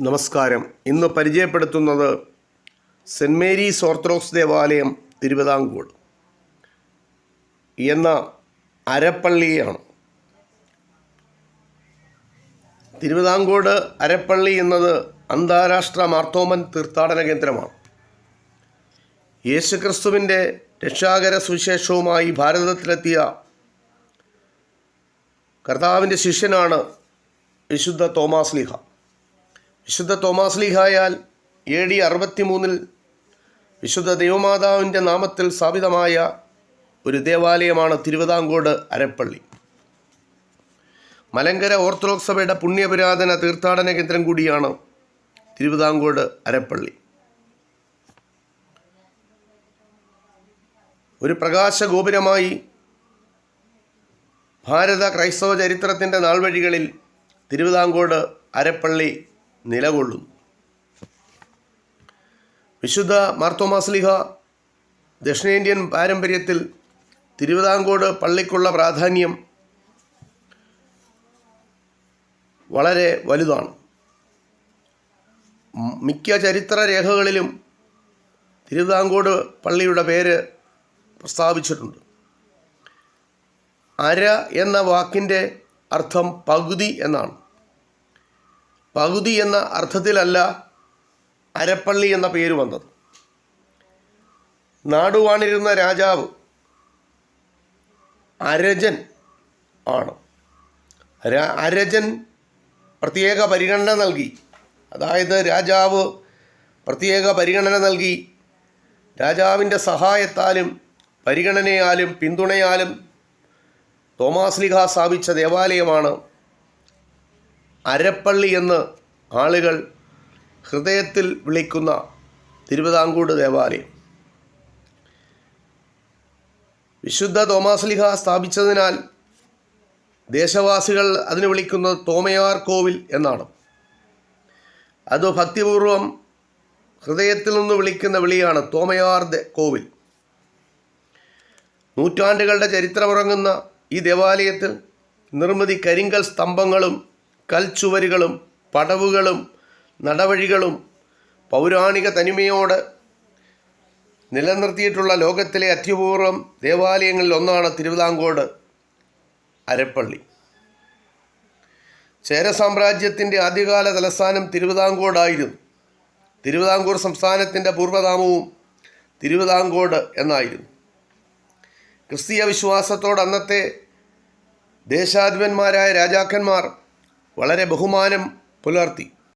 നമസ്കാരം. ഇന്ന് പരിചയപ്പെടുത്തുന്നത് സെന്റ് മേരീസ് ഓർത്തഡോക്സ് ദേവാലയം തിരുവിതാംകൂർ എന്ന അരപ്പള്ളിയാണ്. തിരുവിതാംകൂട് അരപ്പള്ളി എന്നത് അന്താരാഷ്ട്ര മാർത്തോമൻ തീർത്ഥാടന കേന്ദ്രമാണ്. യേശുക്രിസ്തുവിന്റെ രക്ഷാകര സുവിശേഷവുമായി ഭാരതത്തിലെത്തിയ കർത്താവിന്റെ ശിഷ്യനാണ് വിശുദ്ധ തോമാസ് ലീഹ. വിശുദ്ധ തോമാസ് ലീഹായാൽ എ ഡി അറുപത്തി മൂന്നിൽ വിശുദ്ധ ദൈവമാതാവിന്റെ നാമത്തിൽ സ്ഥാപിതമായ ഒരു ദേവാലയമാണ് തിരുവിതാംകോട് അരപ്പള്ളി. മലങ്കര ഓർത്തഡോക്സ് സഭയുടെ പുണ്യപുരാതന തീർത്ഥാടന കേന്ദ്രം കൂടിയാണ് തിരുവിതാംകോട് അരപ്പള്ളി. ഒരു പ്രകാശ ഗോപുരമായി ഭാരത ക്രൈസ്തവ ചരിത്രത്തിന്റെ നാൾവഴികളിൽ തിരുവിതാംകോട് അരപ്പള്ളി നിലകൊള്ളുന്നു. വിശുദ്ധ മാർത്തോമാസ്ലിഹ ദക്ഷിണേന്ത്യൻ പാരമ്പര്യത്തിൽ തിരുവിതാംകോട് പള്ളിക്കുള്ള പ്രാധാന്യം വളരെ വലുതാണ്. മിക്ക ചരിത്ര രേഖകളിലും തിരുവിതാംകൂട് പള്ളിയുടെ പേര് പ്രസ്താവിച്ചിട്ടുണ്ട്. അര എന്ന വാക്കിന്റെ അർത്ഥം പകുതി എന്നാണ്. പകുതി എന്ന അർത്ഥത്തിലല്ല അരപ്പള്ളി എന്ന പേര് വന്നത്. നാടുവാണിരുന്ന രാജാവ് അരജൻ ആണ്. അരജൻ പ്രത്യേക പരിഗണന നൽകി. അതായത് രാജാവ് പ്രത്യേക പരിഗണന നൽകി. രാജാവിന്റെ സഹായത്താലും പരിഗണനയാലും പിന്തുണയാലും തോമാസ്ലിഹ സ്ഥാപിച്ച ദേവാലയമാണ് അരപ്പള്ളി എന്ന് ആളുകൾ ഹൃദയത്തിൽ വിളിക്കുന്ന തിരുവിതാംകൂട് ദേവാലയം. വിശുദ്ധ തോമാസ്ലിഹ സ്ഥാപിച്ചതിനാൽ ദേശവാസികൾ അതിന് വിളിക്കുന്നത് തോമയാർ കോവിൽ എന്നാണ്. അത് ഭക്തിപൂർവം ഹൃദയത്തിൽ നിന്ന് വിളിക്കുന്ന വിളിയാണ് തോമയാർ കോവിൽ. നൂറ്റാണ്ടുകളുടെ ചരിത്രമുറങ്ങുന്ന ഈ ദേവാലയത്തിൽ നിർമ്മിതി കരിങ്കൽ സ്തംഭങ്ങളും കൽച്ചുവരുകളും പടവുകളും നടവഴികളും പൗരാണിക തനിമയോട് നിലനിർത്തിയിട്ടുള്ള ലോകത്തിലെ അത്യപൂർവം ദേവാലയങ്ങളിൽ ഒന്നാണ് തിരുവിതാംകോട് അരപ്പള്ളി. ചേര സാമ്രാജ്യത്തിന്റെ ആദ്യകാല തലസ്ഥാനം തിരുവിതാംകോടായിരുന്നു. തിരുവിതാംകൂർ സംസ്ഥാനത്തിന്റെ പൂർവനാമവും തിരുവിതാംകോട് എന്നായിരുന്നു. ക്രിസ്തീയ വിശ്വാസത്തോട് അന്നത്തെ ദേശാധിപന്മാരായ രാജാക്കന്മാർ വളരെ ബഹുമാനം പുലർത്തി.